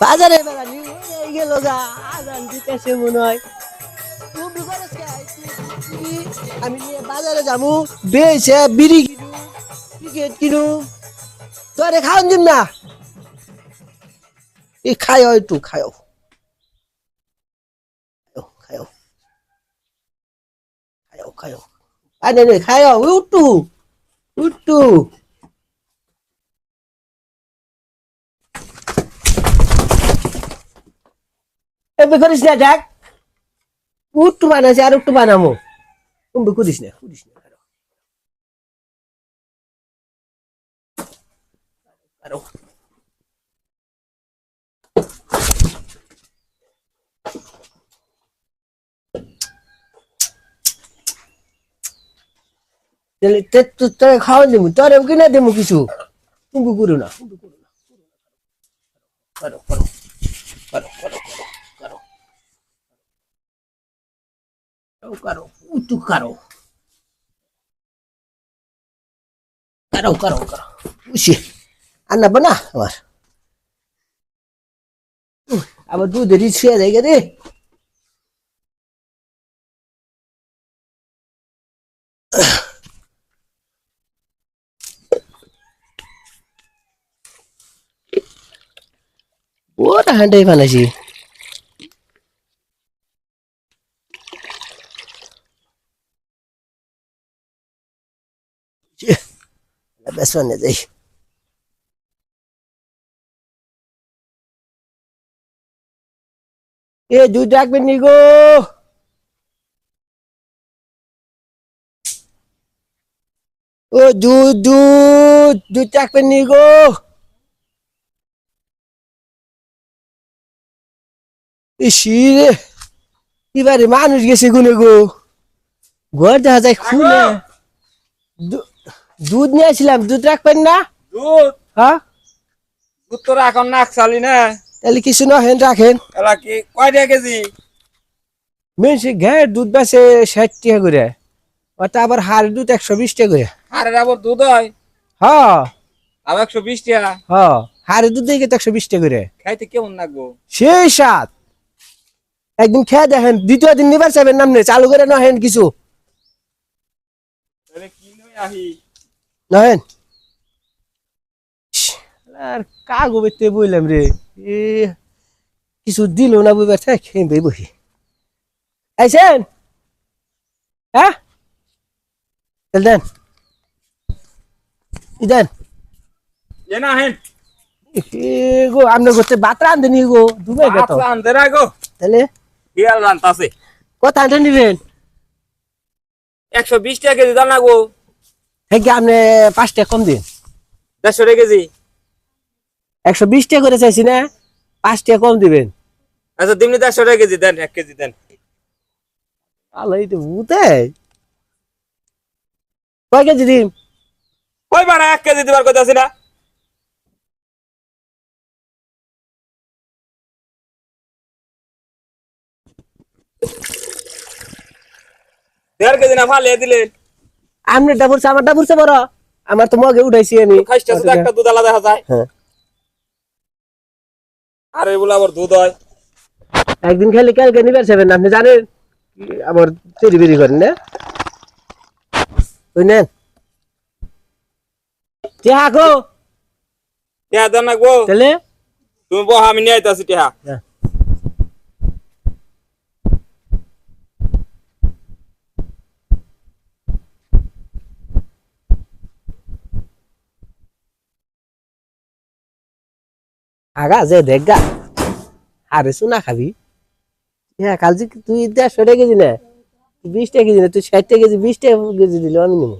বাজারে বেড়ানি, এই গেল গা, আজান দিতেছে মনে হয়। আমি নিয়ে বাজারে যাব বেছে বিড়ি কিনু টিকিট কিনু। তোরে খাওয়ান দিম না? এই খায় একটু খায়। খায় খায়। খায় আরে খায় উঠু উঠু এবে করিস না, দেখ। উঠু বানাইছে আর একটু বানামো। তুমি করিস না করিস না। আরও। আরও তাহলে খাওয়া দেবো কিছু তুমি করো উতু করো। করো করো করো। উসি, আন্না বানা, আমার। আবার দুধের ছিয়া যায় রে ওটা হান্ডাই বানাইছি। বেসনে যাই এ দুধ রাখবেন নি গো। ও দুধ দুধ দুধ রাখবেন নি গো। ইসি রে এবারে মানুষ গেছে গুনে গো। ঘর দেখা যায় খুলে। দুধ নিয়েছিলাম দুধ রাখবেন না? দুধ? হ্যাঁ? দুধ তো এখন নাক চালি না। তাহলে কিছু না হেন রাখেন। এলা কি কয় টাকা কেজি? মেনসি ঘের দুধ বেছে ষাট টাকা করে। ওটা আবার হার দুধ একশো বিশ টাকা করে। হারের আবার দুধ হয়? হ্যাঁ। তাও একশো বিশ টাকা? হ্যাঁ হারের দুধ তো একশো বিশ টাকা করে। খাইতে কেমন লাগবো? সেই সাত একদিন খেয়ে দেখেন দ্বিতীয় দিন নিবার চাবেন নামনে চালু করে না হেন কিছু। তাহলে কি নই আহি? নহেন। আর কাগো বেতে বইলাম রে। এ কিছু দিল না বইবার থাক খেয়ে বহি। আইসেন হ্যাঁ? চল দেন। ই দেন। না হেন গো করতে গো দুবে গেত। আনতে রাখো তাহলে? বিয়াল রান্তাছে কত আনতে নিবেন একশো বিশ টাকা কেজি দাম লাগবো থেকে আপনি পাঁচটা কম দিন। দেড়শো টাকা কেজি? একশো বিশ টাকা করে চাইছি না পাঁচ টাকা কম দিবেন। আচ্ছা দিমনি দেড়শো টাকা কেজি দেন এক কেজি দেন। আল্লাহ এই তো বুতে কয় কেজি দিন ওই বাড়া এক কেজি দিবার কথা আছে না? দেড় কেজি না ফালিয়ে দিলেন। আপনি ডাবুরছে আমার ডাবুরছে বড়। আমার তো মগে উঠাইছি আমি। একটা দুধ আলাদা দেখা যায়। হ্যাঁ। আর এগুলো আবার দুধ হয়। একদিন খেলে কালকে নিবার যাবেন আপনি জানেন? কি আবার তৈরি বেরি করেন না? বুঝলেন কে। হাকো টিহা দেন লাগবো তাহলে? তুমি বহ আমি নিয়ে আইতাছি টিহা। আগা যে দেখ গা আরে শোনা খাবি? হ্যাঁ কাল যে তুই দেড়শো টাকা কেজি না? তুই বিশ টাকা কেজি না তুই ষাট টাকা কেজি বিশ টাকা কেজি দিল আমি নেব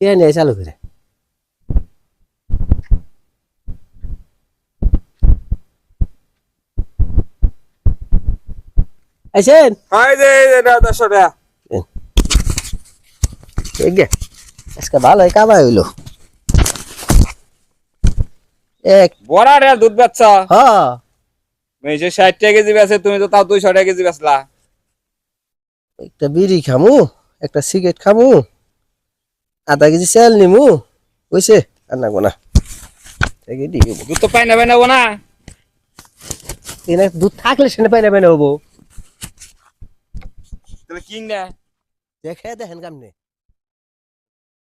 হ্যাঁ নিয়ে চালু করে? আইসেন হয় যে এই যে দাও দেড়শো টাকা। ঠিক আছে আজকে ভালোই কামাই হইল। এক। বড়া রে দুধ বেচছ হ মেয়েছে ষাট টাকা কেজি বেচে তুমি তো তাও দুইশো টাকা কেজি বেচলা। একটা বিড়ি খামু একটা সিগারেট খামু আধা কেজি চাল নিমু আর না। থেকে দিয়ে দেবো। দুধ তো পাই না পাই না না এনে দুধ থাকলে সেনে পাই না পাই না হব তাহলে কিং না। দেখে দেখেন কামনে।